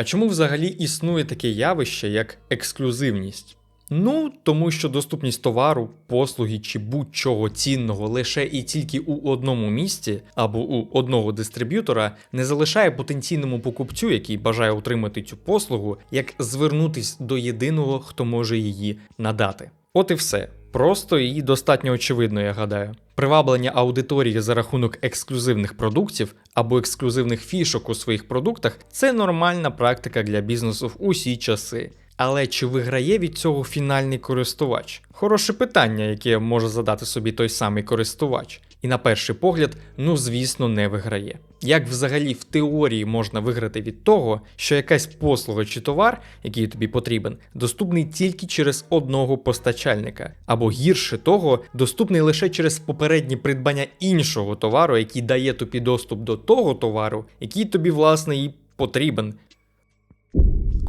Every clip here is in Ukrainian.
А чому взагалі існує таке явище, як ексклюзивність? Ну, тому що доступність товару, послуги чи будь-чого цінного лише і тільки у одному місці або у одного дистриб'ютора не залишає потенційному покупцю, який бажає отримати цю послугу, як звернутись до єдиного, хто може її надати. От і все. Просто і достатньо очевидно, я гадаю. Приваблення аудиторії за рахунок ексклюзивних продуктів або ексклюзивних фішок у своїх продуктах це нормальна практика для бізнесу в усі часи. Але чи виграє від цього фінальний користувач? Хороше питання, яке може задати собі той самий користувач. І на перший погляд, ну звісно, не виграє. Як взагалі в теорії можна виграти від того, що якась послуга чи товар, який тобі потрібен, доступний тільки через одного постачальника, або гірше того, доступний лише через попереднє придбання іншого товару, який дає тобі доступ до того товару, який тобі власне і потрібен.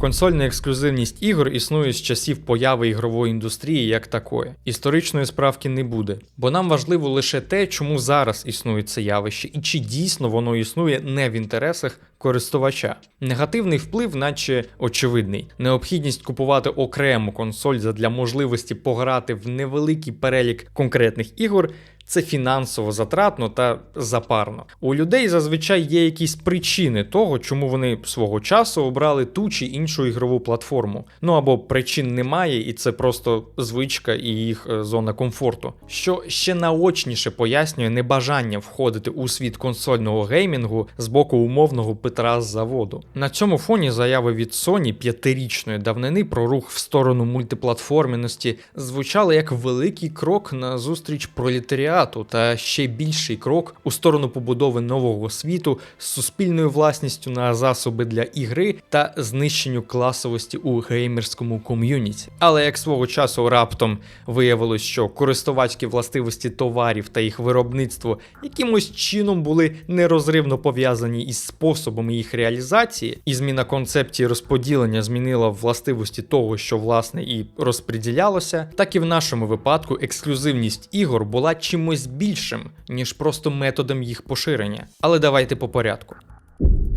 Консольна ексклюзивність ігор існує з часів появи ігрової індустрії як такої. Історичної справки не буде, бо нам важливо лише те, чому зараз існує це явище, і чи дійсно воно існує не в інтересах користувача. Негативний вплив, наче очевидний. Необхідність купувати окрему консоль для можливості пограти в невеликий перелік конкретних ігор. Це фінансово затратно та запарно. У людей зазвичай є якісь причини того, чому вони свого часу обрали ту чи іншу ігрову платформу. Ну або причин немає, і це просто звичка і їх е, зона комфорту. Що ще наочніше пояснює небажання входити у світ консольного геймінгу з боку умовного Петра з заводу. На цьому фоні заяви від Sony п'ятирічної давнини про рух в сторону мультиплатформеності звучали як великий крок на зустріч пролетаріату та ще більший крок у сторону побудови нового світу з суспільною власністю на засоби для ігри та знищенню класовості у геймерському ком'юніті. Але як свого часу раптом виявилось, що користувацькі властивості товарів та їх виробництво якимось чином були нерозривно пов'язані із способом їх реалізації, і зміна концепції розподілення змінила властивості того, що власне і розподілялося, так і в нашому випадку ексклюзивність ігор була чимось більшим, ніж просто методом їх поширення. Але давайте по порядку.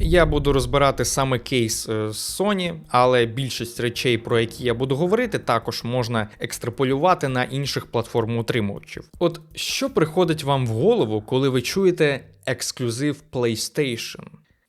Я буду розбирати саме кейс е, з Sony, але більшість речей, про які я буду говорити, також можна екстраполювати на інших платформ-утримувачів. От що приходить вам в голову, коли ви чуєте ексклюзив PlayStation?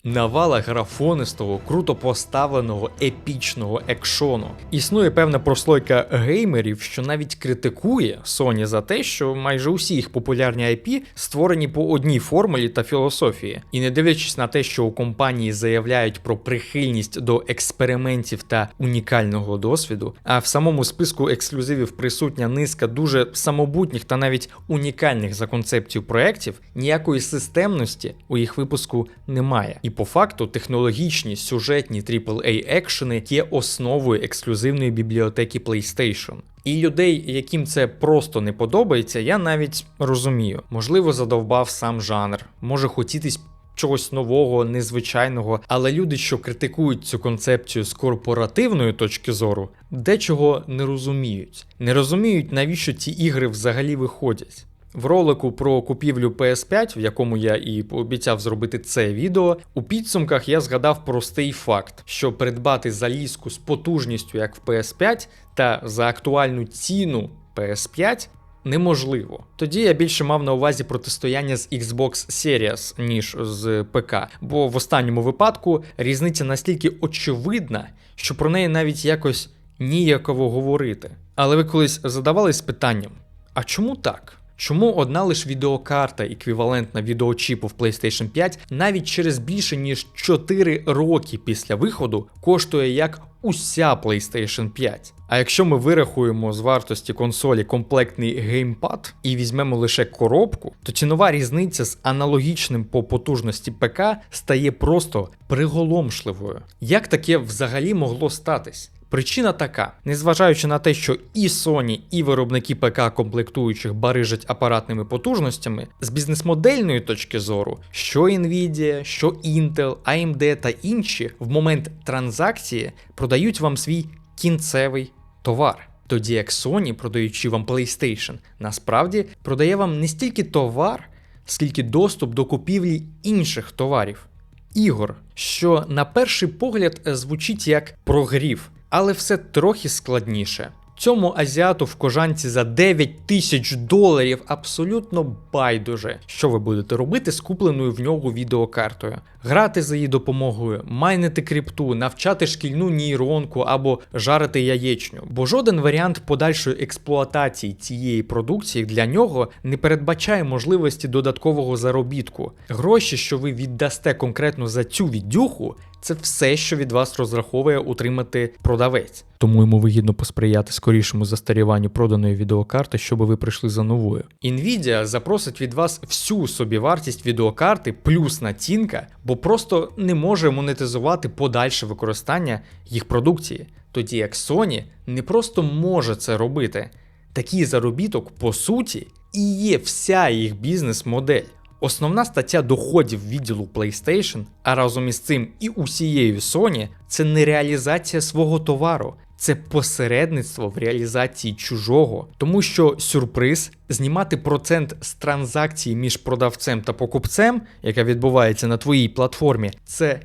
Навала графонистого, круто поставленого епічного екшону. Існує певна прослойка геймерів, що навіть критикує Sony за те, що майже усі їх популярні IP створені по одній формулі та філософії. І не дивлячись на те, що у компанії заявляють про прихильність до експериментів та унікального досвіду, а в самому списку ексклюзивів присутня низка дуже самобутніх та навіть унікальних за концепцію проєктів, ніякої системності у їх випуску немає. І по факту технологічні сюжетні AAA екшени є основою ексклюзивної бібліотеки PlayStation. І людей, яким це просто не подобається, я навіть розумію. Можливо, задовбав сам жанр, може хотітись. Чогось нового, незвичайного, але люди, що критикують цю концепцію з корпоративної точки зору, дечого не розуміють. Не розуміють, навіщо ці ігри взагалі виходять. В ролику про купівлю PS5, в якому я і пообіцяв зробити це відео, у підсумках я згадав простий факт, що придбати залізку з потужністю як в PS5 та за актуальну ціну PS5 неможливо. Тоді я більше мав на увазі протистояння з Xbox Series, ніж з ПК, бо в останньому випадку різниця настільки очевидна, що про неї навіть якось ніяково говорити. Але ви колись задавались питанням: а чому так? Чому одна лише відеокарта, еквівалентна відеочіпу в PlayStation 5, навіть через більше ніж 4 роки після виходу коштує як уся PlayStation 5? А якщо ми вирахуємо з вартості консолі комплектний геймпад і візьмемо лише коробку, то цінова різниця з аналогічним по потужності ПК стає просто приголомшливою. Як таке взагалі могло статись? Причина така: незважаючи на те, що і Sony, і виробники ПК комплектуючих барижать апаратними потужностями, з бізнес-модельної точки зору, що Nvidia, що Intel, AMD та інші в момент транзакції продають вам свій кінцевий товар. Тоді як Sony, продаючи вам PlayStation, насправді продає вам не стільки товар, скільки доступ до купівлі інших товарів. ігор, що на перший погляд е, звучить як прогрів, але все трохи складніше. Цьому азіату в кожанці за 9 тисяч доларів абсолютно байдуже, що ви будете робити з купленою в нього відеокартою. Грати за її допомогою, майнити крипту, навчати шкільну нейронку або жарити яєчню. Бо жоден варіант подальшої експлуатації цієї продукції для нього не передбачає можливості додаткового заробітку. Гроші, що ви віддасте конкретно за цю віддюху, це все, що від вас розраховує утримати продавець. Тому йому вигідно посприяти скорішому застаріванню проданої відеокарти, щоб ви прийшли за новою. Nvidia запросить від вас всю собівартість відеокарти плюс націнка, бо просто не може монетизувати подальше використання їх продукції. Тоді як Sony не просто може це робити. Такий заробіток, по суті, і є вся їх бізнес-модель. Основна стаття доходів відділу PlayStation, а разом із цим і усією Sony, це не реалізація свого товару, це посередництво в реалізації чужого, тому що сюрприз знімати процент з транзакції між продавцем та покупцем, яка відбувається на твоїй платформі, це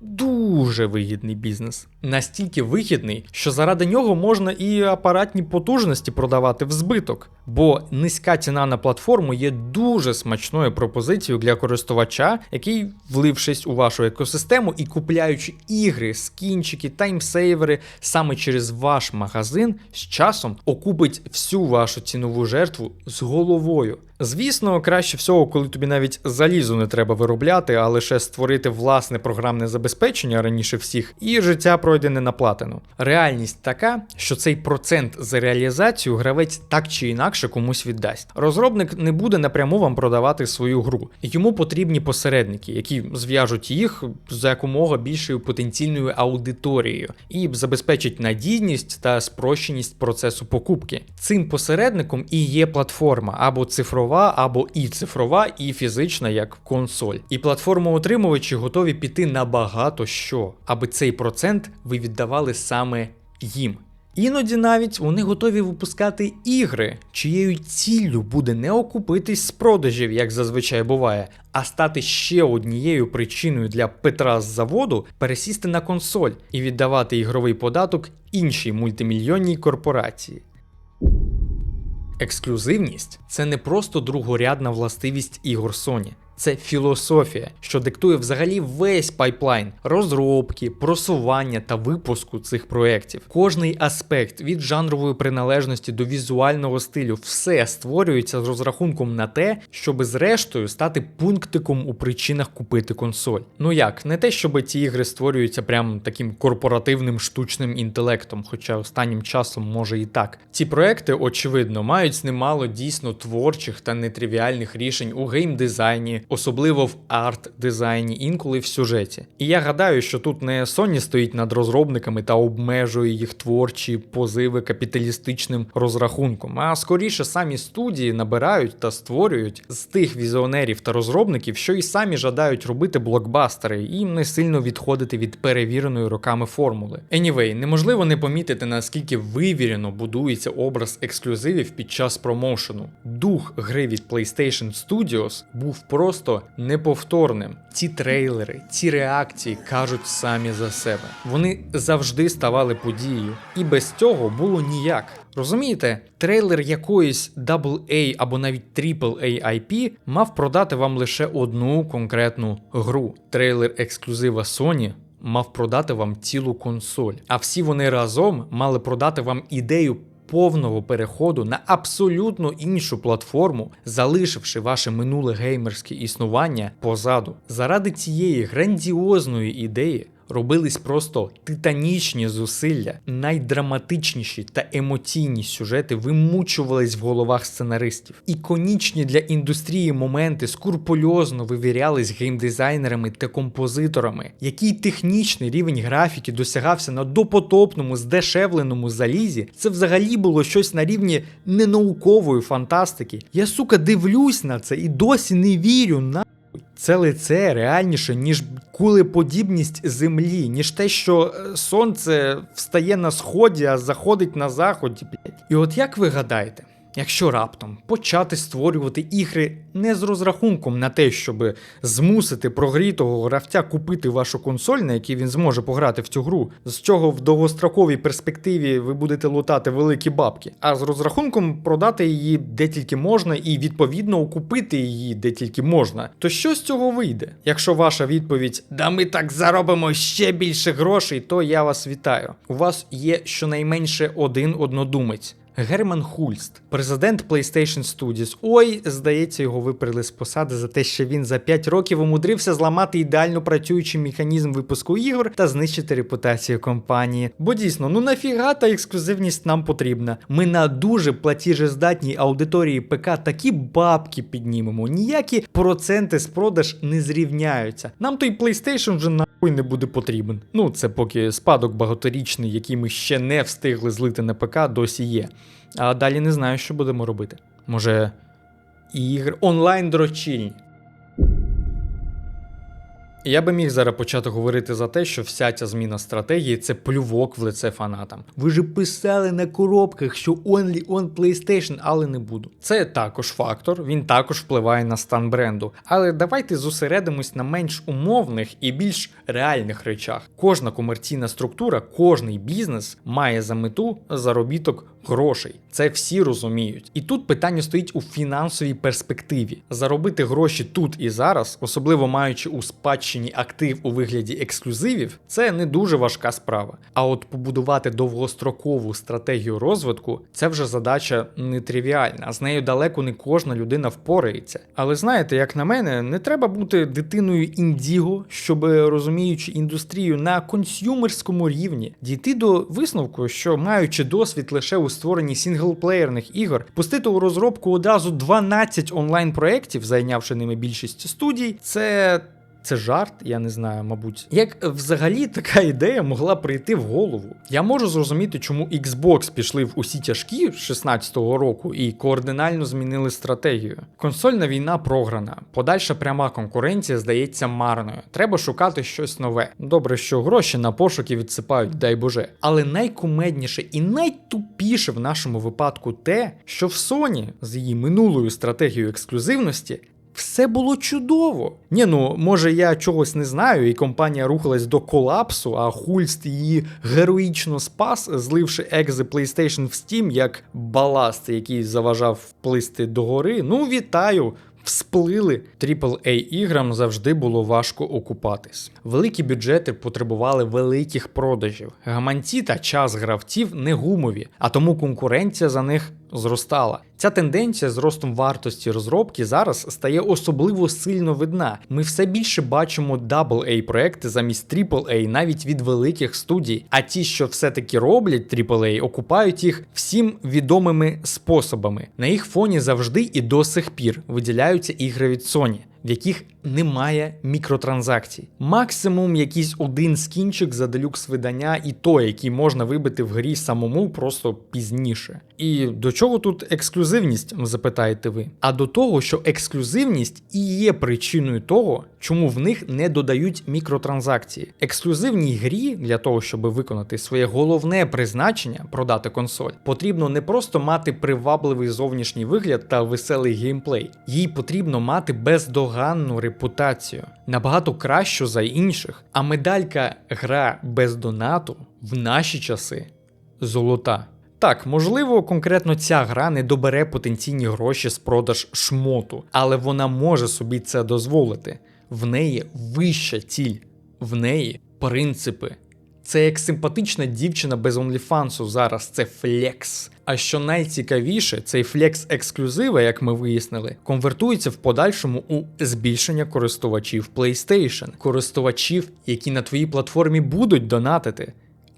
дуже вигідний бізнес. Настільки вигідний, що заради нього можна і апаратні потужності продавати в збиток, бо низька ціна на платформу є дуже смачною пропозицією для користувача, який, влившись у вашу екосистему і купляючи ігри, скінчики, таймсейвери саме через ваш магазин, з часом окупить всю вашу цінову жертву з головою. Звісно, краще всього, коли тобі навіть залізу не треба виробляти, а лише створити власне програмне забезпечення раніше всіх, і життя пройде не на платину. Реальність така, що цей процент за реалізацію гравець так чи інакше комусь віддасть. Розробник не буде напряму вам продавати свою гру. Йому потрібні посередники, які зв'яжуть їх за якомога більшою потенційною аудиторією і забезпечать надійність та спрощеність процесу покупки. Цим посередником і є платформа або цифрова цифрова або і цифрова, і фізична як консоль. І платформоутримувачі готові піти на багато що, аби цей процент ви віддавали саме їм. Іноді навіть вони готові випускати ігри, чиєю ціллю буде не окупитись з продажів, як зазвичай буває, а стати ще однією причиною для Петра з заводу пересісти на консоль і віддавати ігровий податок іншій мультимільйонній корпорації. Ексклюзивність це не просто другорядна властивість ігор Sony. Це філософія, що диктує взагалі весь пайплайн розробки, просування та випуску цих проєктів. Кожний аспект від жанрової приналежності до візуального стилю все створюється з розрахунком на те, щоб зрештою стати пунктиком у причинах купити консоль. Ну як, не те, щоб ці ігри створюються прям таким корпоративним штучним інтелектом, хоча останнім часом може і так. Ці проекти, очевидно, мають немало дійсно творчих та нетривіальних рішень у геймдизайні особливо в арт-дизайні, інколи в сюжеті. І я гадаю, що тут не Sony стоїть над розробниками та обмежує їх творчі позиви капіталістичним розрахунком, а скоріше самі студії набирають та створюють з тих візіонерів та розробників, що і самі жадають робити блокбастери і не сильно відходити від перевіреної роками формули. Anyway, неможливо не помітити, наскільки вивірено будується образ ексклюзивів під час промоушену. Дух гри від PlayStation Studios був просто просто неповторним. Ці трейлери, ці реакції кажуть самі за себе. Вони завжди ставали подією, і без цього було ніяк. Розумієте, трейлер якоїсь AA або навіть AAA IP мав продати вам лише одну конкретну гру. Трейлер ексклюзива Sony. Мав продати вам цілу консоль, а всі вони разом мали продати вам ідею повного переходу на абсолютно іншу платформу, залишивши ваше минуле геймерське існування позаду. Заради цієї грандіозної ідеї робились просто титанічні зусилля, найдраматичніші та емоційні сюжети вимучувались в головах сценаристів. Іконічні для індустрії моменти скурпульозно вивірялись геймдизайнерами та композиторами, який технічний рівень графіки досягався на допотопному здешевленому залізі. Це взагалі було щось на рівні ненаукової фантастики. Я сука дивлюсь на це і досі не вірю на. Це лице реальніше, ніж кулеподібність землі, ніж те, що е, сонце встає на сході, а заходить на заході. І от як ви гадаєте, Якщо раптом почати створювати ігри не з розрахунком на те, щоб змусити прогрітого гравця купити вашу консоль, на якій він зможе пограти в цю гру, з чого в довгостроковій перспективі ви будете лутати великі бабки, а з розрахунком продати її де тільки можна, і відповідно окупити її де тільки можна, то що з цього вийде? Якщо ваша відповідь да ми так заробимо ще більше грошей, то я вас вітаю. У вас є щонайменше один однодумець. Герман Хульст, президент PlayStation Studios. Ой, здається, його виперли з посади за те, що він за 5 років умудрився зламати ідеально працюючий механізм випуску ігор та знищити репутацію компанії. Бо дійсно, ну нафіга та ексклюзивність нам потрібна. Ми на дуже платіжездатній аудиторії ПК такі бабки піднімемо. Ніякі проценти з продаж не зрівняються. Нам той PlayStation вже нахуй не буде потрібен. Ну, це поки спадок багаторічний, який ми ще не встигли злити на ПК, досі є. А далі не знаю, що будемо робити. Може, ігри онлайн дрочільні. Я би міг зараз почати говорити за те, що вся ця зміна стратегії це плювок в лице фанатам. Ви ж писали на коробках, що only on PlayStation, але не буду. Це також фактор, він також впливає на стан бренду. Але давайте зосередимось на менш умовних і більш реальних речах. Кожна комерційна структура, кожний бізнес має за мету заробіток грошей. Це всі розуміють. І тут питання стоїть у фінансовій перспективі. Заробити гроші тут і зараз, особливо маючи у спадщині актив у вигляді ексклюзивів, це не дуже важка справа. А от побудувати довгострокову стратегію розвитку це вже задача нетривіальна. З нею далеко не кожна людина впорається. Але знаєте, як на мене, не треба бути дитиною індіго, щоб розуміючи індустрію на консюмерському рівні, дійти до висновку, що маючи досвід лише у створенні сінглплеєрних ігор, пустити у розробку одразу 12 онлайн-проєктів, зайнявши ними більшість студій, це. Це жарт, я не знаю, мабуть. Як взагалі така ідея могла прийти в голову? Я можу зрозуміти, чому Xbox пішли в усі тяжкі 16-го року і координально змінили стратегію. Консольна війна програна, подальша пряма конкуренція здається марною. Треба шукати щось нове. Добре, що гроші на пошуки відсипають, дай Боже. Але найкумедніше і найтупіше в нашому випадку те, що в Sony з її минулою стратегією ексклюзивності все було чудово. Ні, ну може я чогось не знаю, і компанія рухалась до колапсу, а Хульст її героїчно спас, зливши екзи PlayStation в Steam як баласт, який заважав вплисти догори. Ну, вітаю! Всплили aaa іграм завжди було важко окупатись. Великі бюджети потребували великих продажів. Гаманці та час гравців не гумові, а тому конкуренція за них зростала. Ця тенденція з ростом вартості розробки зараз стає особливо сильно видна. Ми все більше бачимо AA проекти замість AAA навіть від великих студій. А ті, що все-таки роблять AAA, окупають їх всім відомими способами. На їх фоні завжди і до сих пір виділяються ігри від Sony. В яких немає мікротранзакцій. Максимум якийсь один скінчик за делюкс видання, і то, який можна вибити в грі самому просто пізніше. І до чого тут ексклюзивність, запитаєте ви? А до того, що ексклюзивність і є причиною того, чому в них не додають мікротранзакції. Ексклюзивній грі для того, щоб виконати своє головне призначення продати консоль, потрібно не просто мати привабливий зовнішній вигляд та веселий геймплей, їй потрібно мати бездоганну репутацію, набагато кращу за інших. А медалька гра без донату в наші часи золота. Так, можливо, конкретно ця гра не добере потенційні гроші з продаж шмоту, але вона може собі це дозволити. В неї вища ціль, в неї принципи. Це як симпатична дівчина без онліфансу зараз, це флекс. А що найцікавіше, цей флекс ексклюзива, як ми вияснили, конвертується в подальшому у збільшення користувачів PlayStation, користувачів, які на твоїй платформі будуть донатити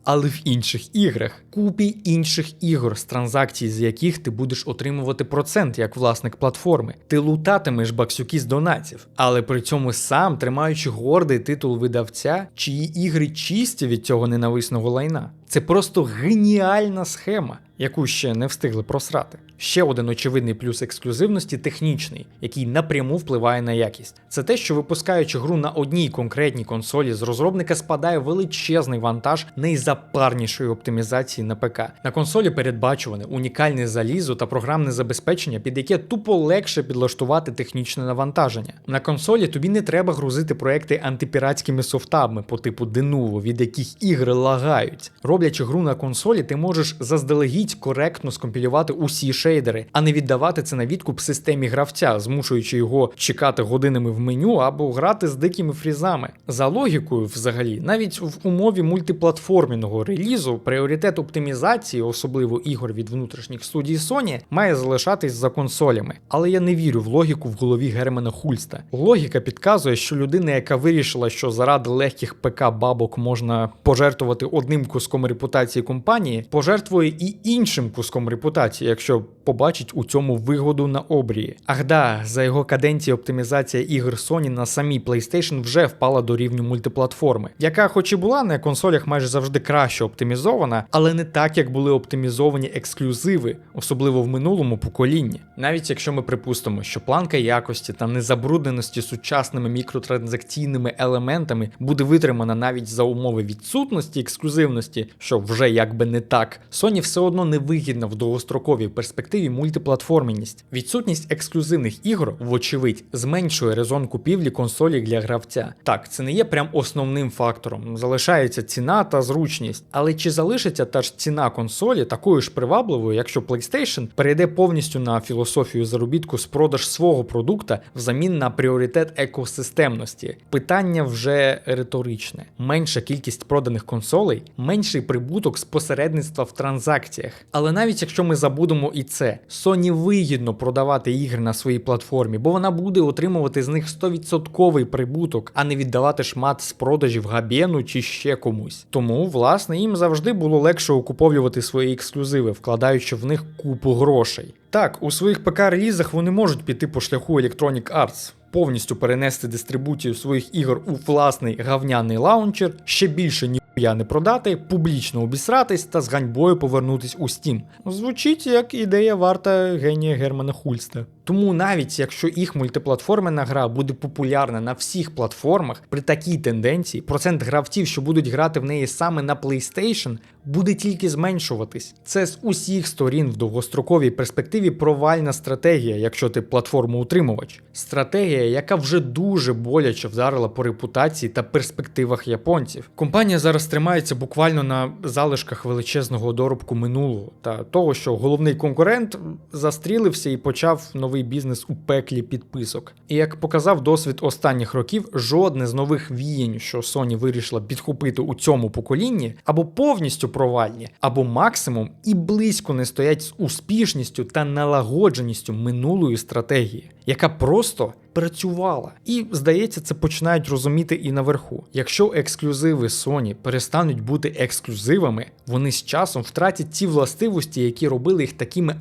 але в інших іграх. Купі інших ігор, з транзакцій, з яких ти будеш отримувати процент як власник платформи. Ти лутатимеш баксюки з донатів, але при цьому сам тримаючи гордий титул видавця, чиї ігри чисті від цього ненависного лайна. Це просто геніальна схема. яку ще не встигли просрати. Ще один очевидний плюс ексклюзивності технічний, який напряму впливає на якість. Це те, що випускаючи гру на одній конкретній консолі, з розробника спадає величезний вантаж найзапарнішої оптимізації на ПК. На консолі передбачуване унікальне залізо та програмне забезпечення, під яке тупо легше підлаштувати технічне навантаження. На консолі тобі не треба грузити проекти антипіратськими софтами по типу Denuvo, від яких ігри лагають. Роблячи гру на консолі, ти можеш заздалегідь коректно скомпілювати усі шейдери, а не віддавати це на відкуп системі гравця, змушуючи його чекати годинами в меню або грати з дикими фрізами. За логікою, взагалі, навіть в умові мультиплатформеного релізу пріоритет оптимізації, особливо ігор від внутрішніх студій Sony, має залишатись за консолями. Але я не вірю в логіку в голові Германа Хульста. Логіка підказує, що людина, яка вирішила, що заради легких ПК бабок можна пожертвувати одним куском репутації компанії, пожертвує і іншим куском репутації, якщо побачить у цьому вигоду на обрії. Ах да, за його каденції оптимізація ігор Sony на самій PlayStation вже впала до рівню мультиплатформи, яка, хоч і була на консолях майже завжди краще оптимізована, але не так, як були оптимізовані ексклюзиви, особливо в минулому поколінні. Навіть якщо ми припустимо, що планка якості та незабрудненості сучасними мікротранзакційними елементами буде витримана навіть за умови відсутності ексклюзивності, що вже якби не так, Sony все одно не вигідна в довгостроковій перспективі мультиплатформеність. Відсутність ексклюзивних ігор, вочевидь, зменшує резон купівлі консолі для гравця. Так, це не є прям основним фактором. Залишається ціна та зручність. Але чи залишиться та ж ціна консолі такою ж привабливою, якщо PlayStation перейде повністю на філософію заробітку з продаж свого продукта взамін на пріоритет екосистемності? Питання вже риторичне. Менша кількість проданих консолей, менший прибуток з посередництва в транзакціях. Але навіть якщо ми забудемо і це, Sony вигідно продавати ігри на своїй платформі, бо вона буде отримувати з них 100% прибуток, а не віддавати шмат з продажів Габєну чи ще комусь. Тому, власне, їм завжди було легше окуповлювати свої ексклюзиви, вкладаючи в них купу грошей. Так, у своїх ПК-релізах вони можуть піти по шляху Electronic Arts, повністю перенести дистрибуцію своїх ігор у власний гавняний лаунчер, ще більше ніхуя не продати, публічно обісратись та з ганьбою повернутись у Steam. Звучить як ідея варта генія Германа Хульста. Тому навіть якщо їх мультиплатформена гра буде популярна на всіх платформах, при такій тенденції процент гравців, що будуть грати в неї саме на PlayStation, буде тільки зменшуватись. Це з усіх сторін в довгостроковій перспективі провальна стратегія, якщо ти платформу-утримувач. Стратегія, яка вже дуже боляче вдарила по репутації та перспективах японців. Компанія зараз тримається буквально на залишках величезного доробку минулого та того, що головний конкурент застрілився і почав новий бізнес у пеклі підписок. І як показав досвід останніх років, жодне з нових віянь, що Sony вирішила підхопити у цьому поколінні, або повністю провальні, або максимум і близько не стоять з успішністю та налагодженістю минулої стратегії, яка просто працювала. І здається, це починають розуміти і наверху. Якщо ексклюзиви Sony перестануть бути ексклюзивами, вони з часом втратять ті властивості, які робили їх такими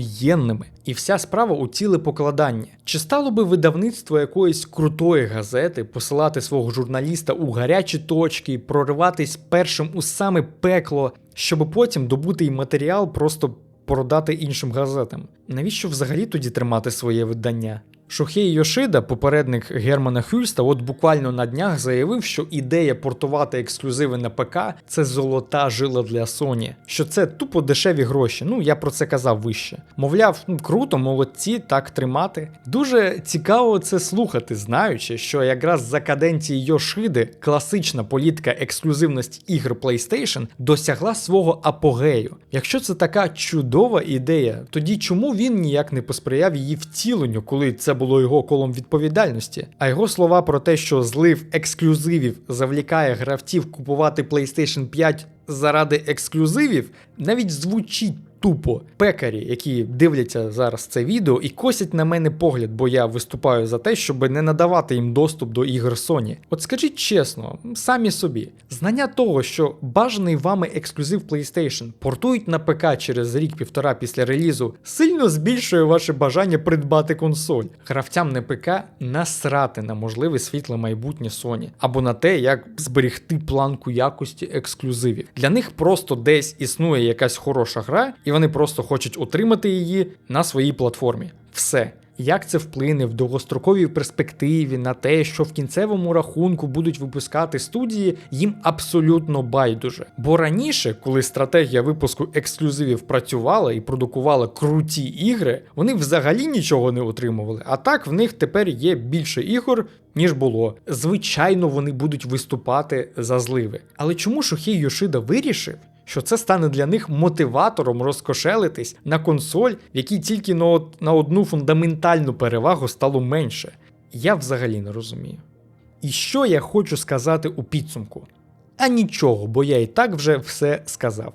єнними. І вся справа у ціле покладання. Чи стало би видавництво якоїсь крутої газети посилати свого журналіста у гарячі точки, прориватись першим у саме пекло, щоб потім добути й матеріал просто продати іншим газетам? Навіщо взагалі тоді тримати своє видання? Шохей Йошида, попередник Германа Хюльста, от буквально на днях заявив, що ідея портувати ексклюзиви на ПК це золота жила для Sony, що це тупо дешеві гроші. Ну я про це казав вище. Мовляв, ну круто, молодці, так тримати. Дуже цікаво це слухати, знаючи, що якраз за каденції Йошиди класична політика ексклюзивності ігр PlayStation досягла свого апогею. Якщо це така чудова ідея, тоді чому він ніяк не посприяв її втіленню, коли це було його колом відповідальності. А його слова про те, що злив ексклюзивів завлікає гравців купувати PlayStation 5 заради ексклюзивів, навіть звучить. Тупо пекарі, які дивляться зараз це відео і косять на мене погляд, бо я виступаю за те, щоб не надавати їм доступ до ігор Sony. От скажіть чесно, самі собі, знання того, що бажаний вами ексклюзив PlayStation портують на ПК через рік-півтора після релізу, сильно збільшує ваше бажання придбати консоль. Гравцям на ПК насрати на можливе світле майбутнє Sony або на те, як зберегти планку якості ексклюзивів. Для них просто десь існує якась хороша гра. і і вони просто хочуть отримати її на своїй платформі. Все. Як це вплине в довгостроковій перспективі на те, що в кінцевому рахунку будуть випускати студії, їм абсолютно байдуже. Бо раніше, коли стратегія випуску ексклюзивів працювала і продукувала круті ігри, вони взагалі нічого не отримували. А так в них тепер є більше ігор, ніж було. Звичайно, вони будуть виступати за зливи. Але чому Шухей Йошида вирішив? Що це стане для них мотиватором розкошелитись на консоль, в якій тільки на, одну фундаментальну перевагу стало менше. Я взагалі не розумію. І що я хочу сказати у підсумку? А нічого, бо я і так вже все сказав.